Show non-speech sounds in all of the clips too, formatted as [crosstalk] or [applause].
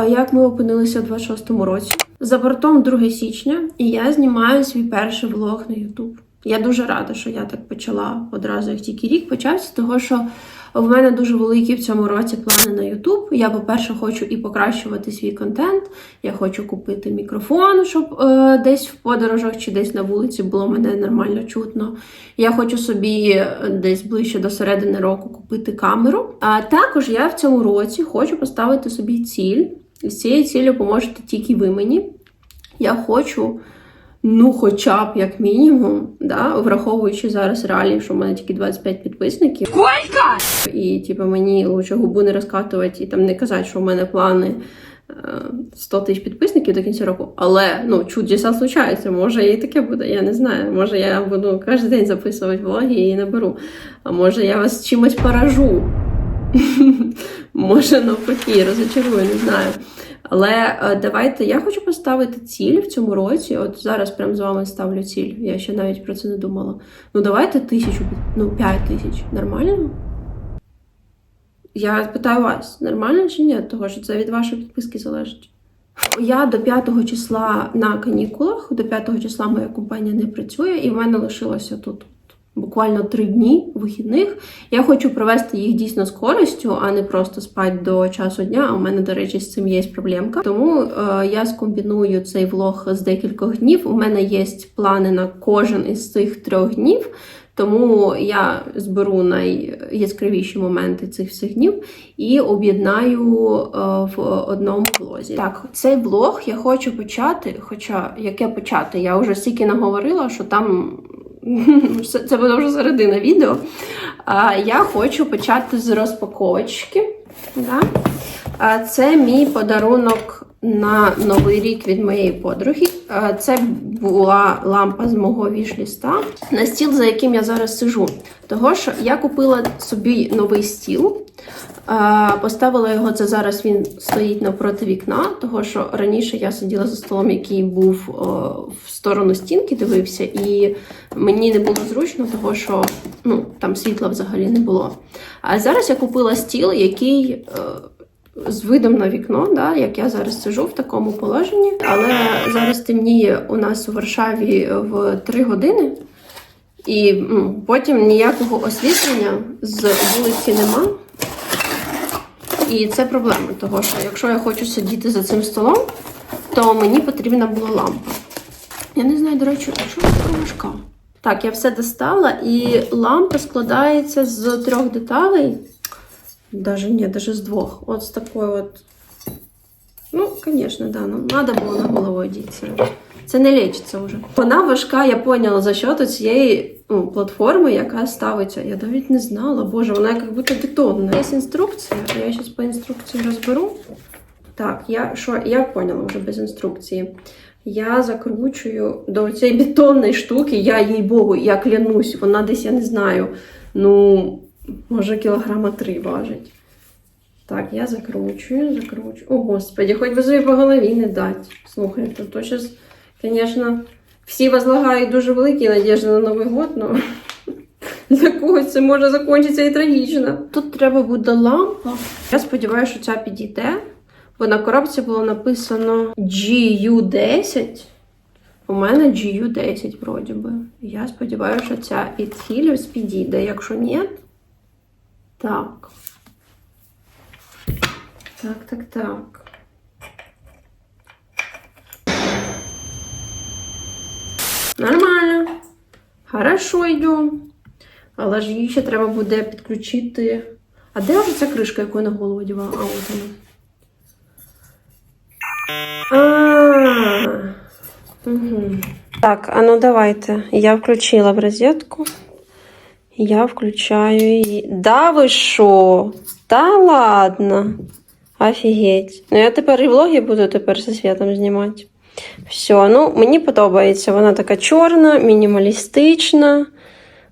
а як ми опинилися у 26-му році. За бортом 2 січня, і я знімаю свій перший влог на YouTube. Я дуже рада, що я так почала одразу, як тільки рік почався, того що в мене дуже великі в цьому році плани на YouTube. Я, по-перше, хочу і покращувати свій контент. Я хочу купити мікрофон, щоб е, десь в подорожах чи десь на вулиці було мене нормально чутно. Я хочу собі е, десь ближче до середини року купити камеру. А також я в цьому році хочу поставити собі ціль. І з цією цілею поможете тільки ви мені. Я хочу, ну, хоча б як мінімум, да, враховуючи зараз реалії, що в мене тільки 25 підписників. Сколько? І типу, мені лучше губу не розкатувати і там не казати, що в мене плани. е, 100 тисяч підписників до кінця року, але ну чудеса случаються. Може і таке буде. Я не знаю. Може я буду кожен день записувати влоги і наберу. А може я вас чимось поражу. [laughs] Може, навпаки, розочарую, не знаю. Але е, давайте я хочу поставити ціль в цьому році. От зараз прям з вами ставлю ціль. Я ще навіть про це не думала. Ну давайте тисячу, ну п'ять тисяч. Нормально? Я питаю вас, нормально чи ні? Того що це від вашої підписки залежить. Я до 5 числа на канікулах, до 5 числа моя компанія не працює, і в мене лишилося тут буквально три дні вихідних. Я хочу провести їх дійсно з користю, а не просто спати до часу дня. А у мене, до речі, з цим є проблемка. Тому е, я скомбіную цей влог з декількох днів. У мене є плани на кожен із цих трьох днів. Тому я зберу найяскравіші моменти цих всіх днів і об'єднаю е, в одному влозі. Так, цей влог я хочу почати. Хоча яке почати? Я вже стільки наговорила, що там [laughs] це буде вже середина відео. А, я хочу почати з розпаковочки. Да? А, це мій подарунок на новий рік від моєї подруги. А, Це була лампа з мого вішліста на стіл, за яким я зараз сижу. Того що я купила собі новий стіл. Поставила його, це зараз він стоїть навпроти вікна, того що раніше я сиділа за столом, який був в сторону стінки, дивився, і мені не було зручно, того що ну, там світла взагалі не було. А зараз я купила стіл, який. З видом на вікно, да, як я зараз сижу в такому положенні. Але зараз темніє у нас у Варшаві в 3 години, і потім ніякого освітлення з вулиці нема. І це проблема, того що якщо я хочу сидіти за цим столом, то мені потрібна була лампа. Я не знаю, до речі, що така важка? Так, я все достала, і лампа складається з трьох деталей. Даже ні, даже з двох. От з такої от. Ну, звісно, да, ну, треба було на голову одітися. Це не лечиться вже. Вона важка, я поняла, за що цієї ну, платформи, яка ставиться. Я навіть не знала. Боже, вона як будто бетонна. Є інструкція, я зараз по інструкції розберу. Так, я що, я поняла вже без інструкції. Я закручую до цієї бетонної штуки, я їй Богу, я клянусь, вона десь, я не знаю, ну, може, кілограма три важить. Так, я закручую, закручую. О, господи, хоч би собі по голові не дать. Слухайте, то зараз, звісно, всі возлагають дуже великі надіжди на Новий год, але [laughs] для когось це може закінчитися і трагічно. Тут треба буде лампа. Я сподіваюся, що ця підійде. Бо на коробці було написано GU10. У мене GU10 вроді би. Я сподіваюся, що ця від підійде. Якщо ні, так. Так, так, так. Нормально. Хорошо йдемо. Але ж її ще треба буде підключити. А де вже ця кришка, яку я на голову одягала? А, от вона. А, угу. Так, а ну давайте. Я включила в розетку. Я включаю її. Да ви що? Та ладно. Офігеть. Ну я тепер і влоги буду тепер зі світом знімати. Все, ну мені подобається. Вона така чорна, мінімалістична.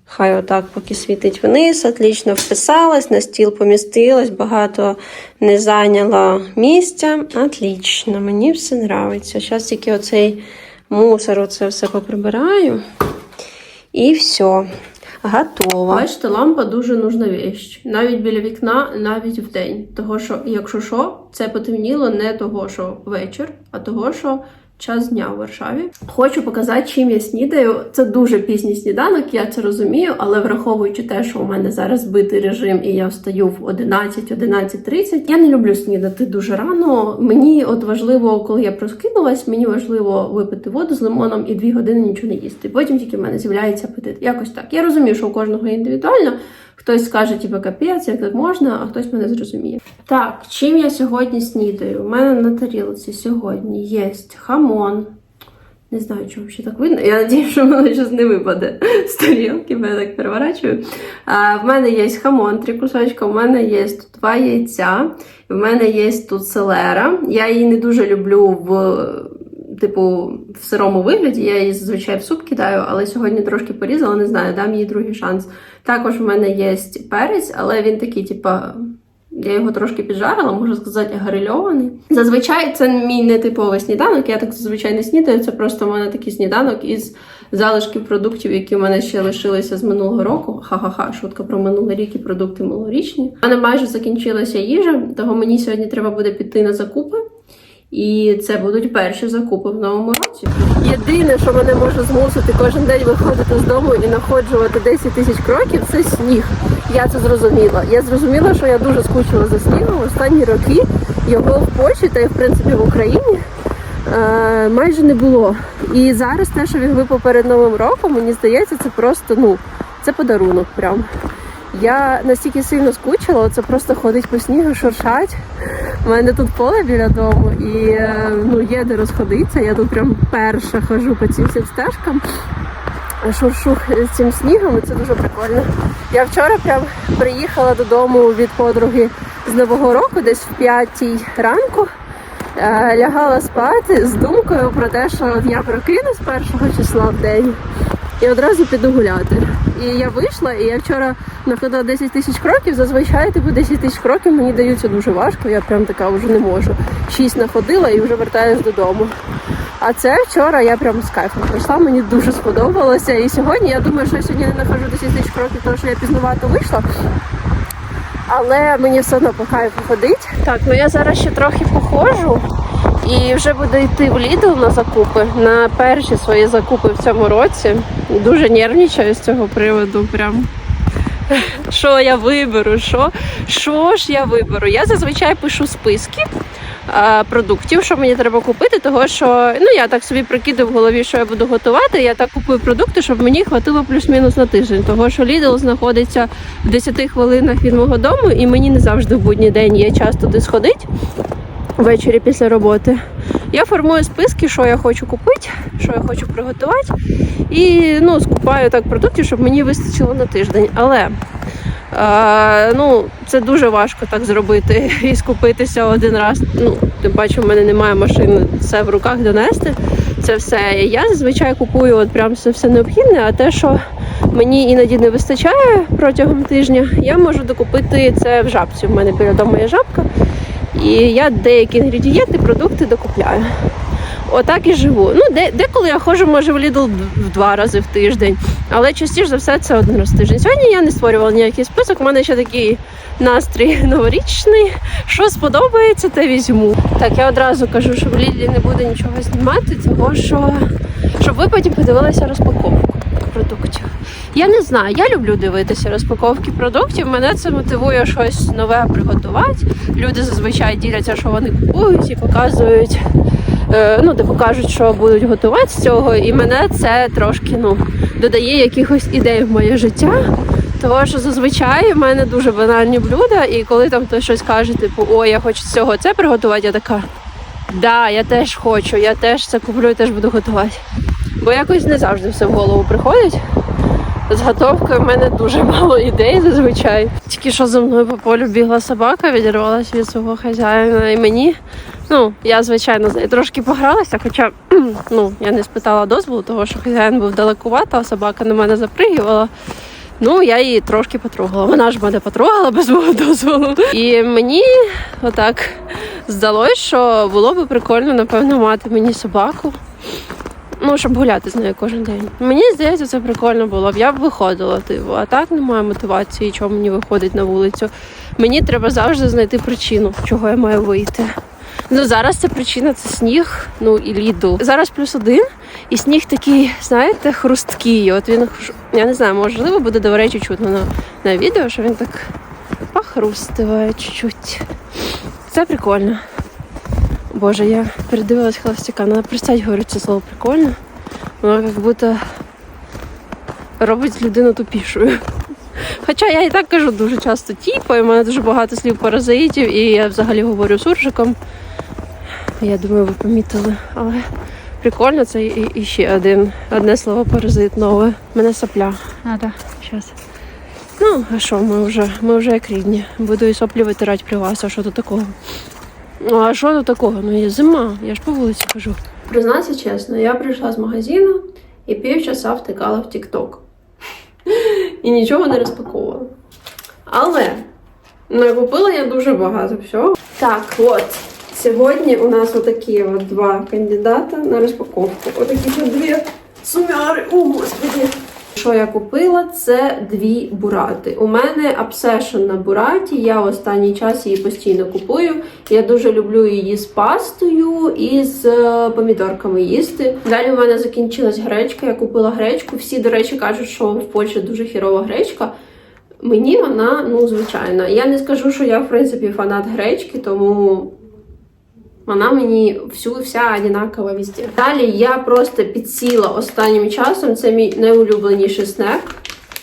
Хай отак поки світить вниз, отлично вписалась, на стіл помістилась, багато не зайняла місця. Отлично, мені все нравиться. Зараз тільки оцей мусор, оце все поприбираю. І все. Готова. Бачите, лампа дуже нужна віч. Навіть біля вікна, навіть в день. Того, що, якщо що, це потемніло не того, що вечір, а того, що час дня в Варшаві. Хочу показати, чим я снідаю. Це дуже пізній сніданок, я це розумію, але враховуючи те, що у мене зараз збитий режим, і я встаю в 11-11.30, я не люблю снідати дуже рано. Мені от важливо, коли я проскинулась, мені важливо випити воду з лимоном і дві години нічого не їсти. Потім тільки в мене з'являється апетит. Якось так. Я розумію, що у кожного індивідуально. Хтось скаже, типу, капець, як так можна, а хтось мене зрозуміє. Так, чим я сьогодні снідаю? У мене на тарілці сьогодні є хамон. Не знаю, чому ще так видно. Я надію, що воно щось не випаде з тарілки, бо я так переворачую. А, в мене є хамон, три кусочка, в мене є тут два яйця, в мене є тут селера. Я її не дуже люблю в. Типу, в сирому вигляді я її зазвичай в суп кидаю, але сьогодні трошки порізала, не знаю, дам їй другий шанс. Також в мене є перець, але він такий, типа, я його трошки піджарила, можна сказати, грильований. Зазвичай це мій нетиповий сніданок. Я так зазвичай не снідаю. Це просто в мене такий сніданок із залишків продуктів, які в мене ще лишилися з минулого року. Ха-ха-ха, шутка про минулий рік і продукти минулорічні. У мене майже закінчилася їжа, того мені сьогодні треба буде піти на закупи. І це будуть перші закупи в новому році. Єдине, що мене може змусити кожен день виходити з дому і находжувати 10 тисяч кроків, це сніг. Я це зрозуміла. Я зрозуміла, що я дуже скучила за снігом. Останні роки його в Польщі та й в принципі в Україні е, майже не було. І зараз те, що він випав перед новим роком, мені здається, це просто ну це подарунок. Прям. Я настільки сильно скучила, це просто ходить по снігу, шуршать. У мене тут поле біля дому і е, ну, є де розходитися. Я тут прям перша хожу по цим всім стежкам. Шуршу з цим снігом, і це дуже прикольно. Я вчора прям приїхала додому від подруги з Нового року, десь в п'ятій ранку. Е, Лягала спати з думкою про те, що я прокинусь першого числа в день і одразу піду гуляти. І я вийшла, і я вчора находила 10 тисяч кроків. Зазвичай типу 10 тисяч кроків мені даються дуже важко. Я прям така вже не можу. Шість находила і вже вертаюсь додому. А це вчора я прям з кайфом пройшла, мені дуже сподобалося. І сьогодні я думаю, що я сьогодні не нахожу 10 тисяч кроків, тому що я пізнувато вийшла. Але мені все одно по кайфу ходить. Так, ну я зараз ще трохи походжу і вже буду йти в Лідл на закупи, на перші свої закупи в цьому році. Дуже нервничаю з цього приводу. Прям що я виберу, що, що ж я виберу. Я зазвичай пишу списки а, продуктів, що мені треба купити, того що ну я так собі прикидаю в голові, що я буду готувати. Я так купую продукти, щоб мені хватило плюс-мінус на тиждень. Того що Lidl знаходиться в 10 хвилинах від мого дому, і мені не завжди в будній день є час туди сходити ввечері після роботи. Я формую списки, що я хочу купити, що я хочу приготувати, і ну, скупаю так продуктів, щоб мені вистачило на тиждень. Але е, ну, це дуже важко так зробити [laughs] і скупитися один раз. Ну, тим паче, в мене немає машини, це в руках донести. Це все. Я зазвичай купую от прям все, все необхідне, а те, що мені іноді не вистачає протягом тижня, я можу докупити це в жабці. У мене біля дому є жабка. І я деякі інгредієнти, продукти докупляю. Отак і живу. Ну, де, деколи я ходжу, може, в Lidl в два рази в тиждень, але частіше за все це один раз в тиждень. Сьогодні я не створювала ніякий список, у мене ще такий настрій новорічний. Що сподобається, те візьму. Так, я одразу кажу, що в Лідлі не буду нічого знімати, тому що щоб ви потім подивилися розпаковку продуктів. Я не знаю, я люблю дивитися розпаковки продуктів. Мене це мотивує щось нове приготувати. Люди зазвичай діляться, що вони купують і показують. е, Ну, де покажуть, що будуть готувати з цього, і мене це трошки ну додає якихось ідей в моє життя. Тому що зазвичай в мене дуже банальні блюда, і коли там хтось щось каже, типу, о, я хочу з цього це приготувати, я така. Да, я теж хочу, я теж це куплю і теж буду готувати. Бо якось не завжди все в голову приходить. З готовкою в мене дуже мало ідей зазвичай. Тільки що за мною по полю бігла собака, відірвалася від свого хазяїна і мені. Ну, я, звичайно, з нею трошки погралася, хоча [clears throat] ну, я не спитала дозволу, того що хазяїн був далекувато, а собака на мене запригувала. Ну, я її трошки потрогала. Вона ж мене потрогала без мого дозволу. І мені отак здалось, що було би прикольно, напевно, мати мені собаку. Ну, щоб гуляти з нею кожен день. Мені здається, це прикольно було б. Я б виходила, типу, а так немає мотивації, чому мені виходить на вулицю. Мені треба завжди знайти причину, чого я маю вийти. Ну зараз ця причина це сніг, ну і ліду. Зараз плюс один, і сніг такий, знаєте, хрусткий. От він я не знаю, можливо, буде до речі чутно на, на відео, що він так похрустиває чуть-чуть. Це прикольно. Боже, я передивилась холостяка. Надо перестать говорити це слово прикольно. Воно як будто робить людину тупішою. Хоча я і так кажу дуже часто тіпо, і в мене дуже багато слів паразитів, і я взагалі говорю суржиком. Я думаю, ви помітили. Але прикольно це і, і ще один, одне слово паразит нове. Мене сопля. Надо. Щас. Ну, а що, ми вже, ми вже як рідні. Буду і соплі витирати при вас, а що тут такого? Ну, а що тут такого? Ну, є зима, я ж по вулиці хожу. Признатися чесно, я прийшла з магазину і півчаса втикала в TikTok. І нічого не розпаковувала. Але накупила я дуже багато всього. Так, от. Сьогодні у нас отакі от два кандидата на розпаковку. Отакі от дві сумяри. О, господи! Що я купила? Це дві бурати. У мене обсешн на бураті. Я останній час її постійно купую. Я дуже люблю її з пастою і з е, помідорками їсти. Далі у мене закінчилась гречка. Я купила гречку. Всі, до речі, кажуть, що в Польщі дуже хірова гречка. Мені вона ну звичайна. Я не скажу, що я в принципі фанат гречки, тому вона мені всю вся одинакова везде. Далі я просто підсіла останнім часом. Це мій найулюбленіший снек.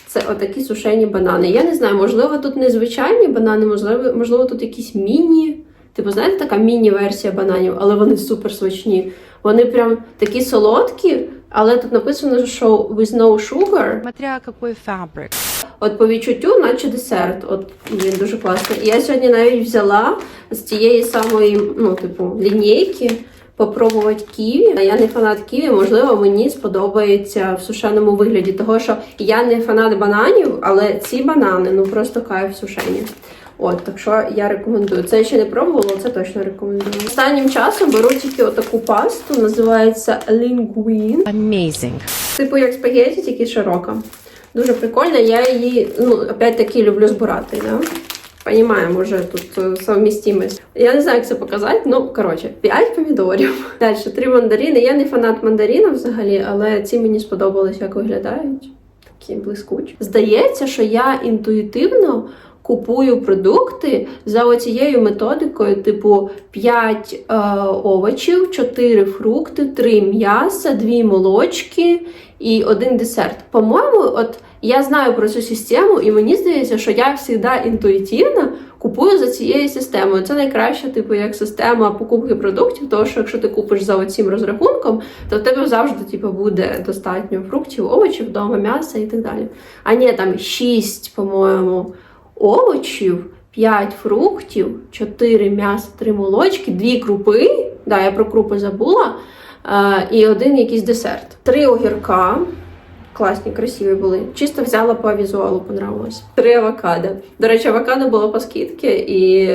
Це отакі сушені банани. Я не знаю, можливо, тут не звичайні банани, можливо, можливо, тут якісь міні. Типу, знаєте, така міні-версія бананів, але вони супер смачні. Вони прям такі солодкі, але тут написано, що with no sugar. Смотря какой фабрик. От по відчуттю, наче десерт. От він дуже класний. Я сьогодні навіть взяла з тієї самої, ну, типу, лінійки попробувати ківі. Я не фанат ківі, можливо, мені сподобається в сушеному вигляді, того що я не фанат бананів, але ці банани ну просто кайф сушені. От, так що я рекомендую. Це я ще не пробувала, це точно рекомендую. Останнім часом беру тільки отаку пасту, називається Linguine. Amazing. Типу як спагетті, тільки широка. Дуже прикольно. Я її, ну, опять-таки, люблю збирати, да? Понимаємо вже тут е, совмістимость. Я не знаю, як це показати. Ну, коротше, 5 помідорів. [laughs] Далі три мандарини. Я не фанат мандаринів взагалі, але ці мені сподобались, як виглядають. Такі блискучі. Здається, що я інтуїтивно купую продукти за оцією методикою: типу 5 е, овочів, 4 фрукти, 3 м'яса, 2 молочки і один десерт. По-моєму, от я знаю про цю систему, і мені здається, що я завжди інтуїтивно купую за цією системою. Це найкраща, типу, як система покупки продуктів, тому що якщо ти купиш за оцим розрахунком, то в тебе завжди типу, буде достатньо фруктів, овочів, вдома, м'яса і так далі. А ні, там 6, по-моєму, овочів. 5 фруктів, 4 м'яса, 3 молочки, 2 крупи. Да, я про крупи забула. Е, і один якийсь десерт. Три огірка. Класні, красиві були. Чисто взяла по візуалу, понравилось. Три авокадо. До речі, авокадо було по скидці, і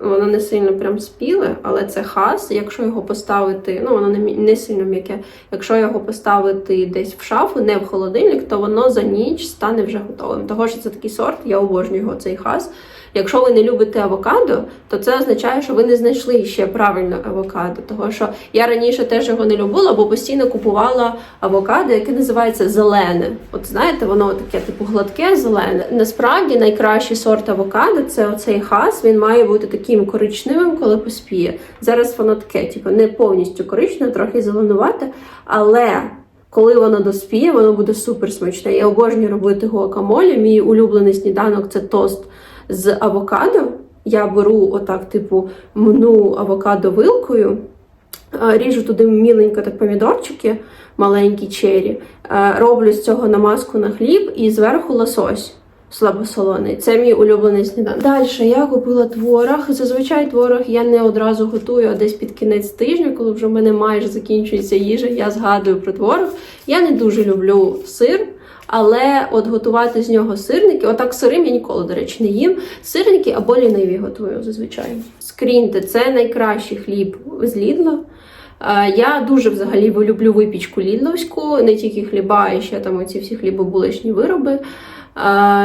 воно не сильно прям спіле, але це хас. Якщо його поставити, ну воно не, не сильно м'яке. Якщо його поставити десь в шафу, не в холодильник, то воно за ніч стане вже готовим. Того що це такий сорт, я обожнюю його цей хас. Якщо ви не любите авокадо, то це означає, що ви не знайшли ще правильно авокадо. Того що я раніше теж його не любила, бо постійно купувала авокадо, яке називається зелене. От знаєте, воно таке типу гладке, зелене. Насправді найкращий сорт авокадо це оцей хас. Він має бути таким коричневим, коли поспіє. Зараз воно таке, типу, не повністю коричневе, трохи зеленувате, але. Коли воно доспіє, воно буде супер смачне. Я обожнюю робити гуакамолі. Мій улюблений сніданок це тост з авокадо. Я беру отак, типу, мну авокадо вилкою, е, ріжу туди міленько так помідорчики, маленькі чері, е, роблю з цього намазку на хліб і зверху лосось. Слабосолоний. Це мій улюблений сніданок. Далі я купила творог. Зазвичай творог я не одразу готую, а десь під кінець тижня, коли вже в мене майже закінчується їжа, я згадую про творог. Я не дуже люблю сир, Але от готувати з нього сирники, отак сирим я ніколи, до речі, не їм. Сирники або ліниві готую зазвичай. Скріньте, це найкращий хліб з Лідла. Е, Я дуже взагалі люблю випічку лідловську, не тільки хліба, а ще там оці всі хлібобуличні вироби. Е,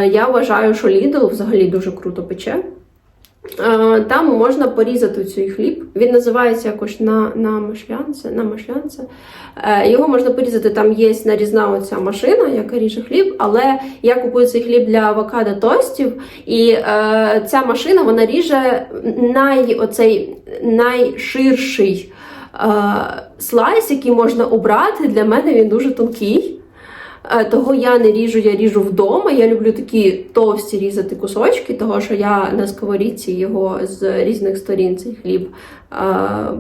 Я вважаю, що Lidl взагалі дуже круто пече. Е, Там можна порізати цей хліб. Він називається якось на, на машлянце. На машлянце. Е, Його можна порізати. Там є нарізна оця машина, яка ріже хліб. Але я купую цей хліб для авокадо тостів, і е, ця машина вона ріже най, оцей найширший е, слайс, який можна обрати. Для мене він дуже тонкий. Е, Того я не ріжу, я ріжу вдома. Я люблю такі товсті різати кусочки, того що я на сковорідці його з різних сторін цей хліб е,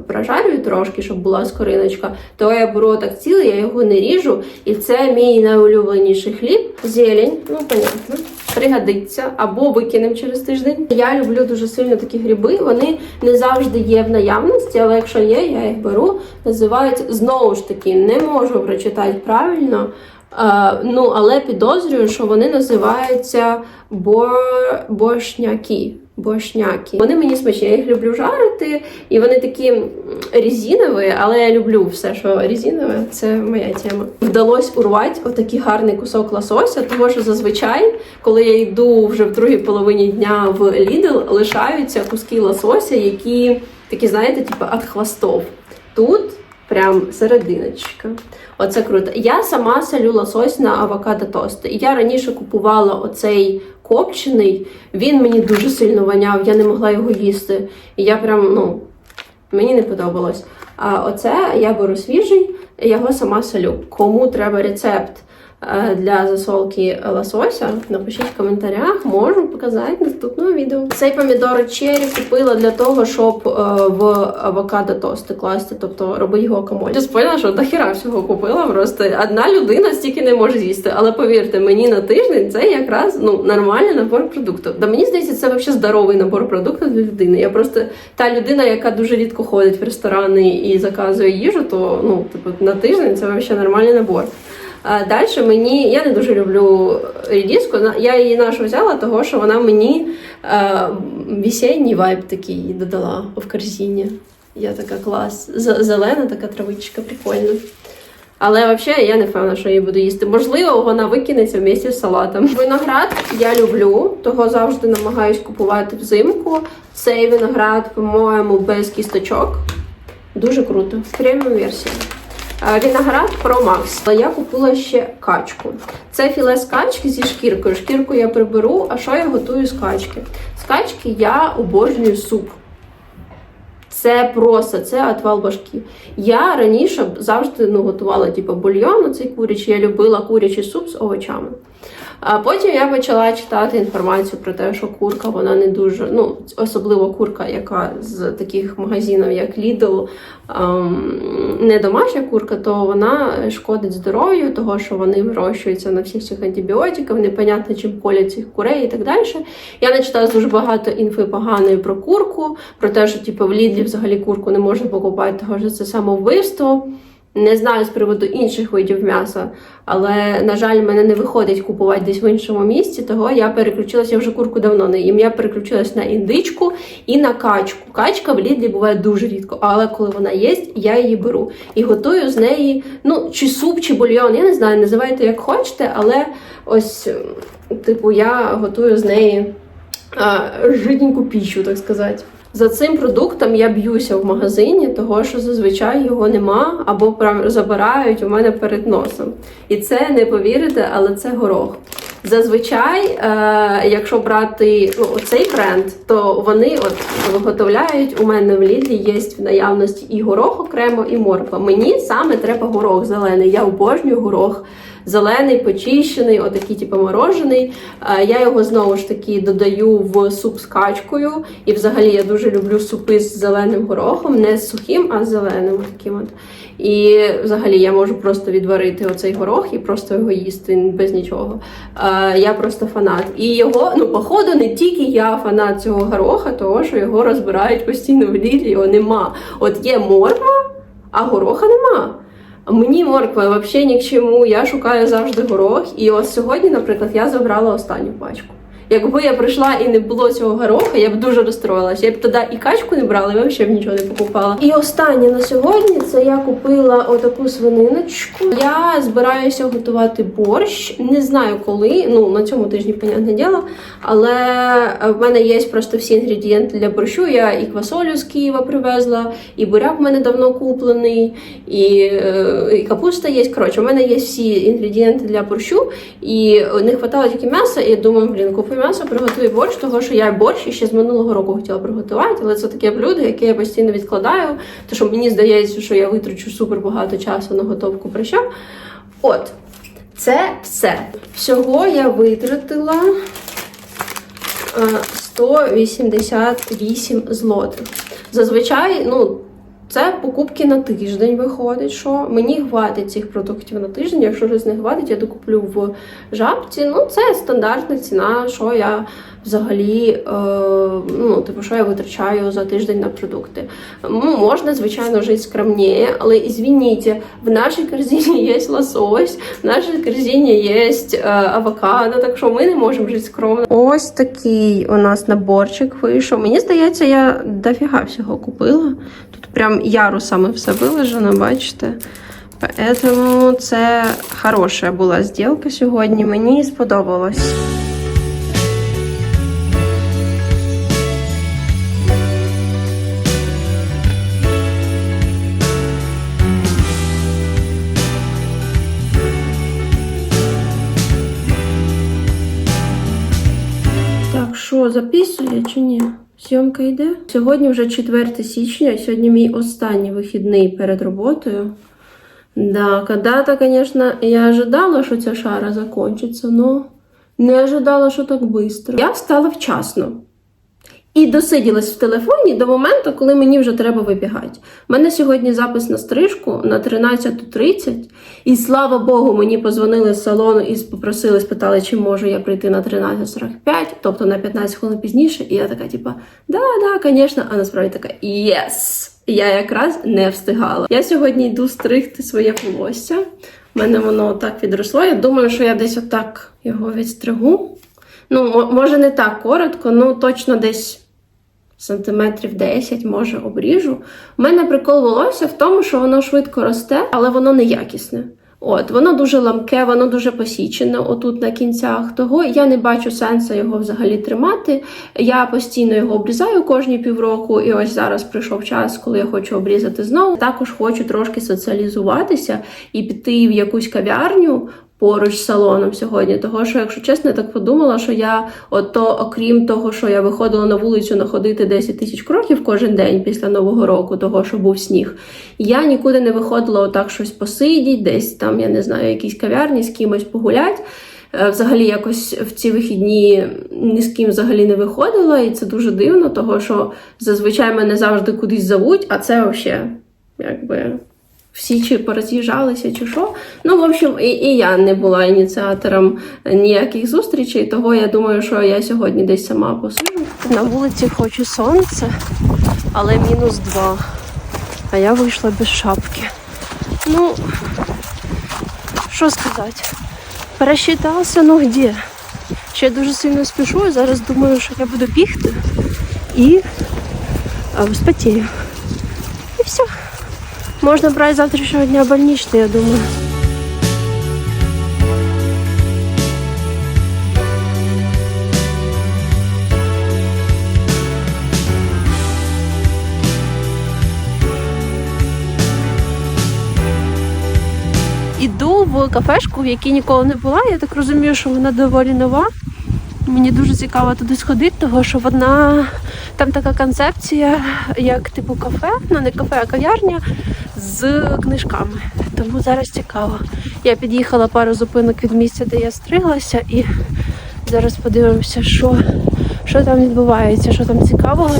прожарюю трошки, щоб була скориночка. То я беру так цілий, я його не ріжу. І це мій найулюбленіший хліб. Зелень, ну понятно. Пригодиться або викинемо через тиждень. Я люблю дуже сильно такі гриби. Вони не завжди є в наявності, але якщо є, я їх беру. Називаються знову ж таки, не можу прочитати правильно. Е, ну, але підозрюю, що вони називаються бор... боршняки. Боршняки. Вони мені смачні, я їх люблю жарити, і вони такі м, різинові, але я люблю все, що різинове, це моя тема. Вдалося урвати отакий гарний кусок лосося, тому що зазвичай, коли я йду вже в другій половині дня в Lidl, лишаються куски лосося, які такі, знаєте, типу від хвостов. Тут прям серединочка. Оце круто. Я сама солю лосось на авокадо тост. Я раніше купувала оцей копчений, він мені дуже сильно воняв, я не могла його їсти. І я прям, ну, мені не подобалось. А оце я беру свіжий, я його сама солю. Кому треба рецепт для засолки лосося, напишіть в коментарях, можу показати в наступному відео. Цей помідор черрі купила для того, щоб е, в авокадо тости класти, тобто робити його. Я поняла, що дохіра всього купила. Просто одна людина стільки не може з'їсти. Але повірте, мені на тиждень це якраз ну нормальний набор продуктів. Да мені здається, це взагалі здоровий набор продуктів для людини. Я просто та людина, яка дуже рідко ходить в ресторани і заказує їжу, то ну типу на тиждень це взагалі нормальний набор. А далі мені я не дуже люблю рідіску. Я її нашу взяла, того що вона мені е, весенній вайб такий додала в корзині. Я така клас. Зелена така травичка, прикольна. Але взагалі я не впевнена, що її буду їсти. Можливо, вона викинеться вместе з салатом. Виноград я люблю, того завжди намагаюсь купувати взимку. Цей виноград, по-моєму, без кісточок. Дуже круто. Преміум версія. Е, Віноград Pro Max. Я купила ще качку. Це філе з качки зі шкіркою. Шкірку я приберу, а що я готую з качки? З качки я обожнюю суп. Це просто це отвал башки. Я раніше завжди ну, готувала типу, бульйон, цей курячий, я любила курячий суп з овочами. А потім я почала читати інформацію про те, що курка вона не дуже, ну особливо курка, яка з таких магазинів, як Lidl, ем, не домашня курка, то вона шкодить здоров'ю, того що вони вирощуються на всіх цих антибіотиках, непонятно чим колять цих курей і так далі. Я начитала дуже багато інфи поганої про курку, про те, що типу, в Лідлі взагалі курку не можна покупати, того що це самовбивство. Не знаю з приводу інших видів м'яса, але на жаль, мене не виходить купувати десь в іншому місці. Того я переключилася я вже курку давно не їм. Я переключилась на індичку і на качку. Качка в лідлі буває дуже рідко, але коли вона є, я її беру і готую з неї. Ну чи суп, чи бульйон. Я не знаю, називайте як хочете, але ось типу я готую з неї а, жиденьку піщу, так сказати. За цим продуктом я б'юся в магазині, того що зазвичай його нема або прям забирають у мене перед носом. І це не повірите, але це горох. Зазвичай, е, якщо брати ну, цей бренд, то вони от виготовляють у мене в Лідлі є в наявності і горох окремо, і морква. Мені саме треба горох зелений. Я обожнюю горох зелений, почищений, отакий, типу, морожений. Е, Я його знову ж таки додаю в суп з качкою. І взагалі я дуже люблю супи з зеленим горохом, не з сухим, а з зеленим. Таким от. І взагалі я можу просто відварити оцей горох і просто його їсти без нічого. Е, Я просто фанат. І його, ну, походу, не тільки я фанат цього гороха, того що його розбирають постійно в лілі, його нема. От є морква, а гороха нема. Мені морква взагалі ні к чому. Я шукаю завжди горох. І от сьогодні, наприклад, я забрала останню пачку. Якби я прийшла і не було цього гороха, я б дуже розстроїлася. Я б тоді і качку не брала, і взагалі б нічого не покупала. І останнє на сьогодні це я купила отаку свининочку. Я збираюся готувати борщ. Не знаю коли. Ну на цьому тижні, понятне діло. Але в мене є просто всі інгредієнти для борщу. Я і квасолю з Києва привезла, і буряк в мене давно куплений, і, е, і капуста є. Коротше, у мене є всі інгредієнти для борщу, і не вистачало тільки м'яса. І я думаю, блін, купи м'ясо, приготую борщ, того що я борщ ще з минулого року хотіла приготувати, але це таке блюдо, яке я постійно відкладаю, тому що мені здається, що я витрачу супер багато часу на готовку борща. От, це все. Всього я витратила е, 188 злотих. Зазвичай, ну. Це покупки на тиждень виходить, що мені хватить цих продуктів на тиждень. Якщо щось не хватить, я докуплю в жабці. Ну, це стандартна ціна, що я взагалі, е, ну, типу, що я витрачаю за тиждень на продукти. Ну, можна, звичайно, жити скромніше, але извините, в нашій корзині є лосось, в нашій корзині є е, авокадо, так що ми не можемо жити скромно. Ось такий у нас наборчик вийшов. Мені здається, я дофіга всього купила. Прям ярусами все виложено, бачите? Поэтому це хороша була зділка сьогодні. Мені сподобалось. Так, що, записує чи ні? Зйомка йде? Сьогодні вже 4 січня, сьогодні мій останній вихідний перед роботою. Да, когда-то, конечно, я ожидала, що ця шара закончиться, но не ожидала, що так швидко. Я встала вчасно. І досиділась в телефоні до моменту, коли мені вже треба вибігати. У мене сьогодні запис на стрижку на 13.30, і слава Богу, мені позвонили з салону і попросили, спитали, чи можу я прийти на 13.45, тобто на 15 хвилин пізніше. І я така, типа, да, да, звісно, а насправді така єс. Я якраз не встигала. Я сьогодні йду стригти своє волосся. У мене воно так відросло. Я думаю, що я десь отак його відстригу. Ну, може, не так коротко, ну точно десь сантиметрів 10, може, обріжу. У мене прикол волосся в тому, що воно швидко росте, але воно неякісне. От, воно дуже ламке, воно дуже посічене отут на кінцях. Того я не бачу сенсу його взагалі тримати. Я постійно його обрізаю кожні півроку, і ось зараз прийшов час, коли я хочу обрізати знову. Також хочу трошки соціалізуватися і піти в якусь кав'ярню. Поруч з салоном сьогодні, того що, якщо чесно, я так подумала, що я ото, окрім того, що я виходила на вулицю находити 10 тисяч кроків кожен день після нового року, того що був сніг, я нікуди не виходила отак щось посидіть, десь там, я не знаю, якісь кав'ярні з кимось погулять. Е, Взагалі, якось в ці вихідні ні з ким взагалі не виходила, і це дуже дивно, того що зазвичай мене завжди кудись зовуть, а це взагалі якби всі чи пороз'їжджалися, чи що. Ну, в общем, і, і я не була ініціатором ніяких зустрічей, того я думаю, що я сьогодні десь сама посижу. На вулиці хочу сонце, але мінус два. А я вийшла без шапки. Ну, що сказати? Пересчитався, ну де? Ще дуже сильно спішу, і зараз думаю, що я буду бігти і спотію. І все. Можна брати з завтрашнього дня больничний, я думаю. Іду в кафешку, в якій ніколи не була. Я так розумію, що вона доволі нова. Мені дуже цікаво туди сходити, тому що вона там така концепція, як типу кафе, ну не кафе, а кав'ярня з книжками. Тому зараз цікаво. Я під'їхала пару зупинок від місця, де я стриглася, і зараз подивимося, що, що там відбувається, що там цікавого.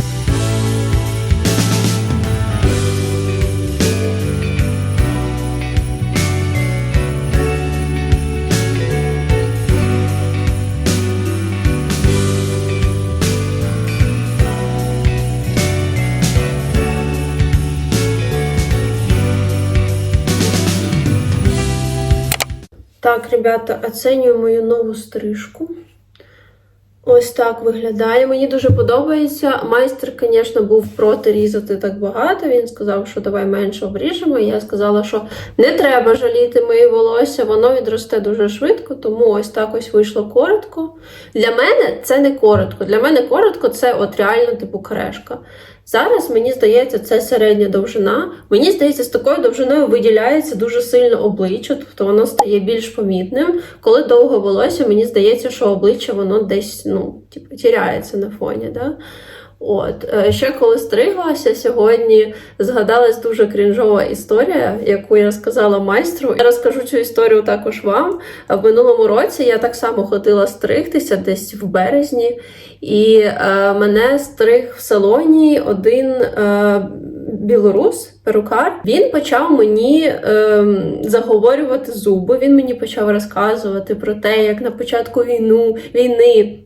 Так, ребята, оцениваю мою нову стрижку. Ось так виглядає. Мені дуже подобається. Майстер, звісно, був проти різати так багато. Він сказав, що давай менше обріжемо. І я сказала, що не треба жаліти мої волосся, воно відросте дуже швидко, тому ось так ось вийшло коротко. Для мене це не коротко. Для мене коротко це от реально типу крешка. Зараз мені здається, це середня довжина. Мені здається, з такою довжиною виділяється дуже сильно обличчя, тобто воно стає більш помітним. Коли довго волосся, мені здається, що обличчя воно десь ну, типу, тіряється на фоні. Да? От Е, ще коли стриглася сьогодні, згадалась дуже крінжова історія, яку я розказала майстру. Я розкажу цю історію також вам. В минулому році я так само ходила стригтися десь в березні, і е, мене стриг в салоні один. Е, Білорус, перукар, він почав мені е, заговорювати зуби. Він мені почав розказувати про те, як на початку війну війни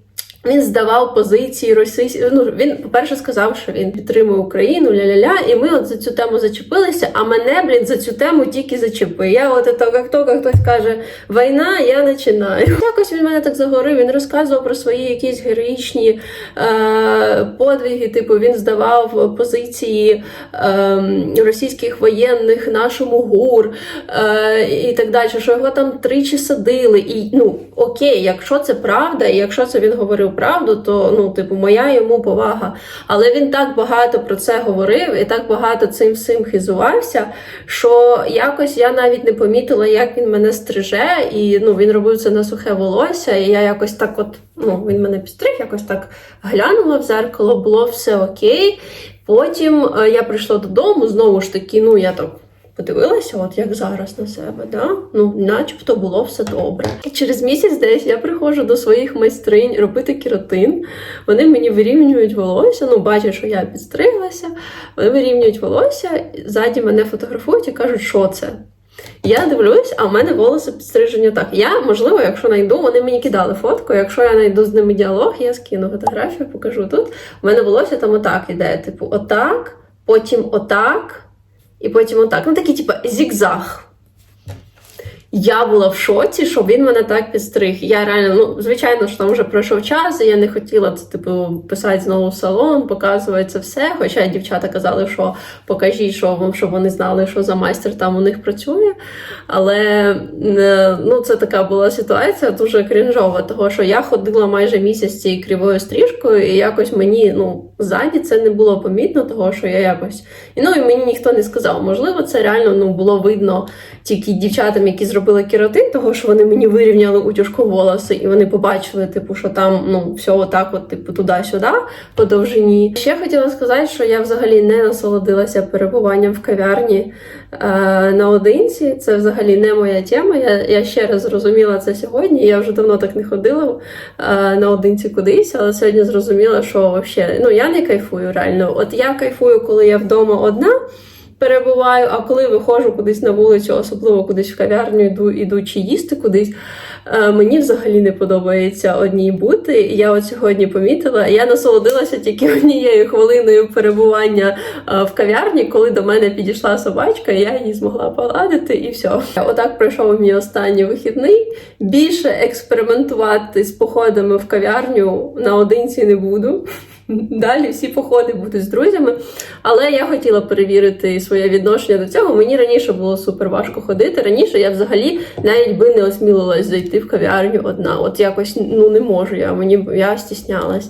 він здавав позиції російські. Ну він, по-перше, сказав, що він підтримує Україну, ля-ля-ля, і ми от за цю тему зачепилися. А мене, блін, за цю тему тільки зачепив. Я от це, як тільки хтось каже війна, я починаю. Якось він мене так загорив. Він розказував про свої якісь героїчні е, подвиги. Типу він здавав позиції е, російських воєнних нашому ГУР е, і так далі. Що його там тричі садили. І ну окей, якщо це правда, і якщо це він говорив правду, то ну, типу, моя йому повага. Але він так багато про це говорив і так багато цим всім хизувався, що якось я навіть не помітила, як він мене стриже, і ну, він робив це на сухе волосся, і я якось так, от ну, він мене підстриг, якось так глянула в зеркало, було все окей. Потім е, я прийшла додому, знову ж таки, ну я так подивилася, от як зараз на себе, да? ну, начебто було все добре. І через місяць десь я приходжу до своїх майстринь робити кератин. Вони мені вирівнюють волосся, ну, бачать, що я підстриглася, вони вирівнюють волосся, ззаді мене фотографують і кажуть, що це. Я дивлюсь, а в мене волоси підстрижені так. Я, можливо, якщо знайду, вони мені кидали фотку. Якщо я знайду з ними діалог, я скину фотографію, покажу тут. У мене волосся там отак іде. Типу, отак, потім отак. І потім отак. Ну, такий, типу, зігзаг. Я була в шоці, що він мене так підстриг. Я реально, ну, звичайно, що там вже пройшов час, і я не хотіла це, типу, писати знову в салон, показувати це все. Хоча дівчата казали, що покажіть, що щоб вони знали, що за майстер там у них працює. Але е, ну, це така була ситуація дуже крінжова, того що я ходила майже місяць цією кривою стрижкою, і якось мені ну, ззаді це не було помітно, того що я якось. І ну і мені ніхто не сказав. Можливо, це реально ну, було видно тільки дівчатам, які зробили кератин, того що вони мені вирівняли утяжку волоси, і вони побачили, типу, що там ну все отак, от, типу, туди-сюди по довжині. Ще хотіла сказати, що я взагалі не насолодилася перебуванням в кав'ярні е, наодинці. Це взагалі не моя тема. Я я ще раз зрозуміла це сьогодні. Я вже давно так не ходила е, наодинці кудись, але сьогодні зрозуміла, що взагалі ну я не кайфую реально. От я кайфую, коли я вдома одна перебуваю, а коли виходжу кудись на вулицю, особливо кудись в кав'ярню, йду, іду чи їсти кудись. е, Мені взагалі не подобається одній бути. Я от сьогодні помітила, я насолодилася тільки однією хвилиною перебування е, в кав'ярні, коли до мене підійшла собачка, і я її змогла поладити, і все. Отак пройшов мій останній вихідний. Більше експериментувати з походами в кав'ярню наодинці не буду. [laughs] Далі всі походи будуть з друзями. Але я хотіла перевірити своє відношення до цього. Мені раніше було супер важко ходити. Раніше я взагалі навіть би не осмілилась зайти в кав'ярню одна. От якось ну не можу. Я мені я стіснялась.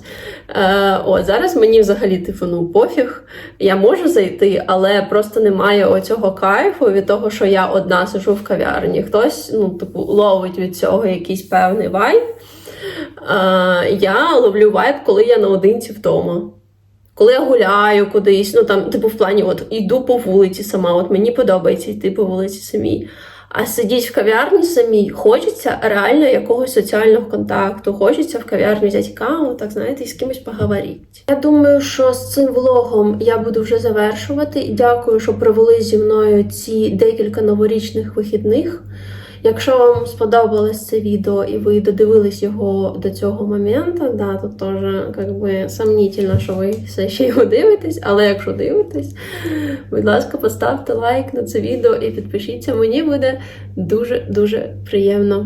Е, От зараз мені взагалі типу, ну, пофіг. Я можу зайти, але просто немає оцього кайфу від того, що я одна сижу в кав'ярні. Хтось ну, типу, ловить від цього якийсь певний вайб. Я ловлю вайб, коли я наодинці вдома. Коли я гуляю кудись, ну там, типу, в плані, от йду по вулиці сама, от мені подобається йти по вулиці самій. А сидіть в кав'ярні самі, хочеться реально якогось соціального контакту, хочеться в кав'ярні взяти каву, так знаєте, і з кимось поговорити. Я думаю, що з цим влогом я буду вже завершувати. Дякую, що провели зі мною ці декілька новорічних вихідних. Якщо вам сподобалось це відео і ви додивились його до цього моменту, да, то теж би що ви все ще його дивитесь, але якщо дивитесь, будь ласка, поставте лайк на це відео і підпишіться. Мені буде дуже дуже приємно.